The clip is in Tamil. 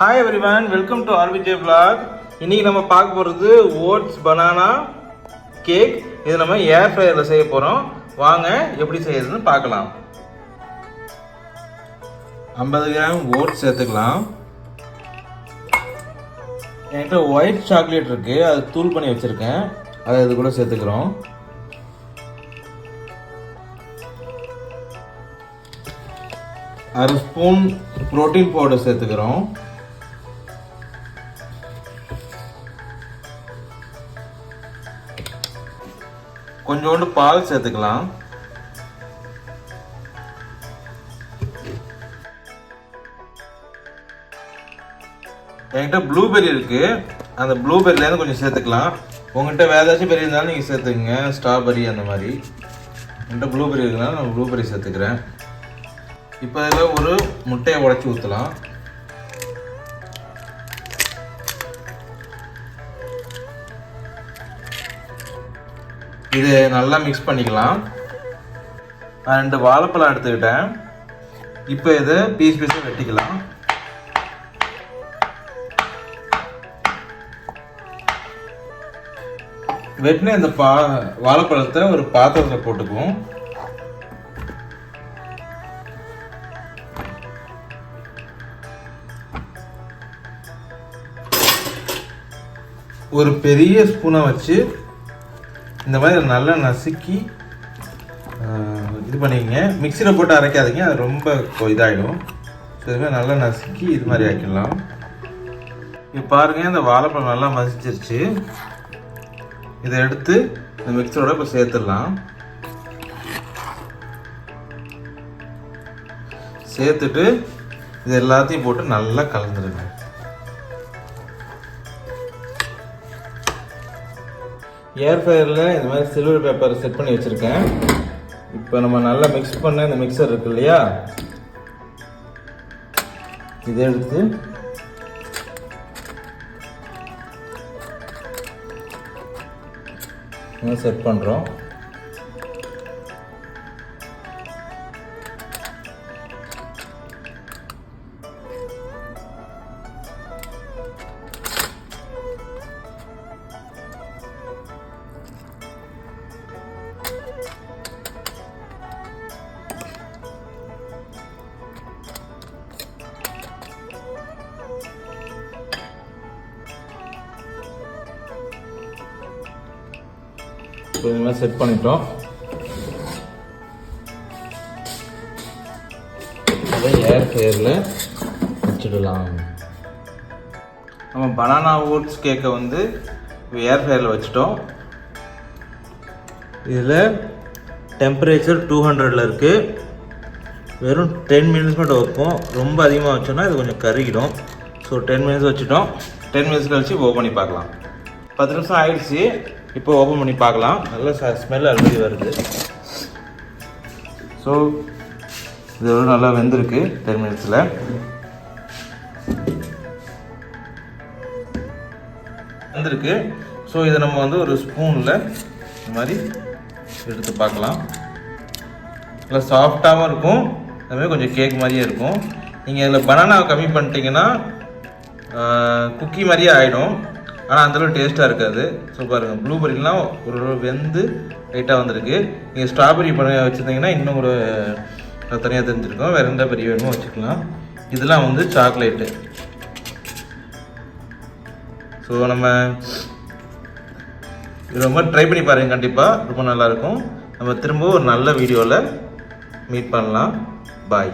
Hi everyone welcome to RVJ blog இன்னைக்கு நம்ம பார்க்க போகிறது ஓட்ஸ் பனானா கேக். இது நம்ம ஏர் ஃப்ரையரில் செய்ய போகிறோம் வாங்க எப்படி செய்யறதுன்னு பார்க்கலாம். ஐம்பது கிராம் ஓட்ஸ் சேர்த்துக்கலாம். என்கிட்ட ஒயிட் சாக்லேட் இருக்கு. அது தூள் பண்ணி வச்சுருக்கேன். அதை இது கூட சேர்த்துக்கிறோம். அரை ஸ்பூன் புரோட்டீன் பவுடர் சேர்த்துக்கிறோம். கொஞ்சோண்டு பால் சேர்த்துக்கலாம். என்கிட்ட ப்ளூபெர்ரி இருக்கு. அந்த ப்ளூபெர்ரிலேருந்து கொஞ்சம் சேர்த்துக்கலாம். உங்கள்கிட்ட வேற ஏதாச்சும் பெரிய இருந்தாலும் நீங்கள் சேர்த்துக்குங்க. ஸ்ட்ராபெரி அந்த மாதிரி. என்கிட்ட ப்ளூபெர்ரி இருக்குனால நான் ப்ளூபெர்ரி சேர்த்துக்கிறேன். இப்போ இதில் ஒரு முட்டையை உடச்சி ஊற்றலாம் இது நல்லா மிக்ஸ் பண்ணிக்கலாம். நான் ரெண்டு வாழைப்பழம் எடுத்துக்கிட்டேன். இப்போ இதை பீஸ் பீஸாக வெட்டிக்கலாம். வெட்டின இந்த பா வாழைப்பழத்தை ஒரு பாத்திரத்தில் போட்டுக்குவோம். ஒரு பெரிய ஸ்பூனை வச்சு இந்த மாதிரி நல்லா நசுக்கி இது பண்ணிக்கங்க. மிக்சியில் போட்டு அரைக்காதீங்க அது ரொம்ப கொ- ஸோ இதுமாதிரி நல்லா நசுக்கி இது மாதிரி ஆக்கிடலாம். இப்போ பாருங்கள் இந்த வாழைப்பழம் நல்லா மசிச்சிருச்சு. இதை எடுத்து இந்த மிக்சரோட இப்போ சேர்த்துடலாம். சேர்த்துட்டு இது எல்லாத்தையும் போட்டு நல்லா கலந்துருங்க. ஏர் ஃபயரில் இந்த மாதிரி சில்வர் பேப்பர் செட் பண்ணி வச்சுருக்கேன். இப்போ நம்ம நல்லா மிக்ஸ் பண்ண இந்த மிக்சர் இருக்கு இல்லையா? இதை எடுத்து செட் பண்ணுறோம் இப்போ செட் பண்ணிட்டோம். அதை ஏர் ஃபேரில் வச்சுடலாம். நம்ம பனானா ஓட்ஸ் கேக்கை வந்து ஏர் ஃபேரில் வச்சுட்டோம். இதில் டெம்பரேச்சர் டூ ஹண்ட்ரடில் இருக்குது வெறும் டென் மினிட்ஸ் மட்டும் வைப்போம். ரொம்ப அதிகமாக வச்சோன்னா இது கொஞ்சம் கருகிடும். ஸோ டென் மினிட்ஸ் வச்சுட்டோம். டென் மினிட்ஸ் கழிச்சு ஓப்பன் பண்ணி பார்க்கலாம். பத்து நிமிஷம் ஆயிடுச்சு. இப்போ ஓப்பன் பண்ணி பார்க்கலாம். நல்லா ஸ்மெல் அழுதி வருது. ஸோ இது வந்து நல்லா வெந்திருக்கு டென் மினிட்ஸில் வந்திருக்கு. ஸோ இதை நம்ம வந்து ஒரு ஸ்பூனில் இந்த மாதிரி எடுத்து பார்க்கலாம். நல்லா சாஃப்டாகவும் இருக்கும். அதுமாதிரி கொஞ்சம் கேக் மாதிரியே இருக்கும். நீங்கள் இதில் பனானாவை கம்மி பண்ணிட்டீங்கன்னா குக்கி மாதிரியே ஆகிடும் ஆனால் அந்தளவு டேஸ்ட்டாக இருக்காது. ஸோ பாருங்கள் ப்ளூபெரிலாம் ஒரு வெந்து லைட்டாக வந்திருக்கு. நீங்கள் ஸ்ட்ராபெரி பண்ண வச்சுருந்தீங்கன்னா இன்னும் ஒரு தனியாக தெரிஞ்சிருக்கும். வேறு எந்த பெரிய வேணுமோ வச்சுக்கலாம். இதெல்லாம் வந்து சாக்லேட்டு ஸோ நம்ம இது ரொம்ப ட்ரை பண்ணி பாருங்கள் கண்டிப்பாக ரொம்ப நல்லாயிருக்கும் நம்ம திரும்பவும் ஒரு நல்ல வீடியோவில் மீட் பண்ணலாம். பாய்